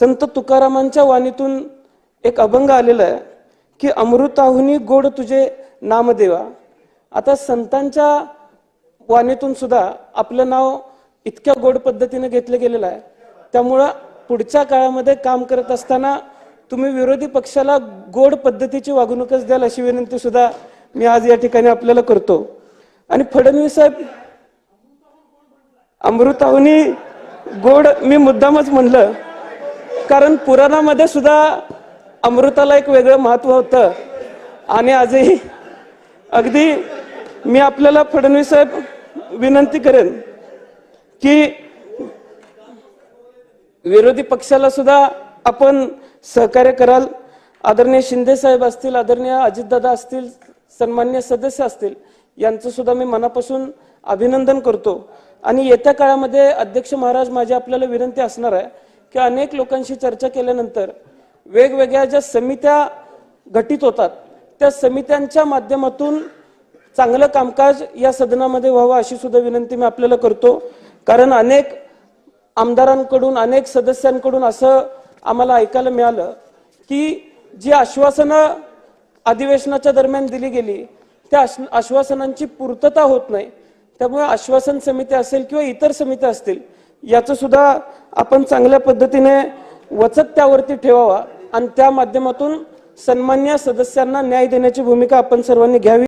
संत तुकारामांच्या वाणीतून एक अभंग आलेला आहे की अमृताहुनी गोड तुझे नामदेवा. आता संतांच्या वाणीतून सुद्धा आपलं नाव इतक्या गोड पद्धतीने घेतलं गेलेलं आहे. त्यामुळं पुढच्या काळामध्ये काम करत असताना तुम्ही विरोधी पक्षाला गोड पद्धतीची वागणूकच द्याल अशी विनंती सुद्धा मी आज या ठिकाणी आपल्याला करतो. आणि फडणवीस साहेब अमृताहुनी गोड मी मुद्दामच म्हणलं. कारण पुराणामध्ये सुद्धा अमृताला एक वेगळं महत्त्व होतं. आणि आजही अगदी मी आपल्याला फडणवीस साहेब विनंती करेन की विरोधी पक्षाला सुद्धा आपण सहकार्य कराल. आदरणीय शिंदे साहेब असतील आदरणीय अजितदादा असतील सन्मान्य सदस्य असतील यांचं सुद्धा मी मनापासून अभिनंदन करतो. आणि येत्या काळामध्ये अध्यक्ष महाराज माझी आपल्याला विनंती असणार आहे की अनेक लोकांशी चर्चा केल्यानंतर वेगवेगळ्या ज्या समित्या घटित होतात त्या समित्यांच्या माध्यमातून चांगलं कामकाज या सदनामध्ये व्हावं अशी सुद्धा विनंती मी आपल्याला करतो. कारण अनेक आमदारांकडून अनेक सदस्यांकडून असं आम्हाला ऐकायला मिळालं की जी आश्वासनं अधिवेशनाच्या दरम्यान दिली गेली त्या आश्वासनांची पूर्तता होत नाही. त्यामुळे आश्वासन समिती असेल किंवा इतर समित्या असतील याचं सुद्धा आपण चांगल्या पद्धतीने वचक त्यावरती ठेवावा आणि त्या माध्यमातून सन्मान्य सदस्यांना न्याय देण्याची भूमिका आपण सर्वांनी घ्यावी.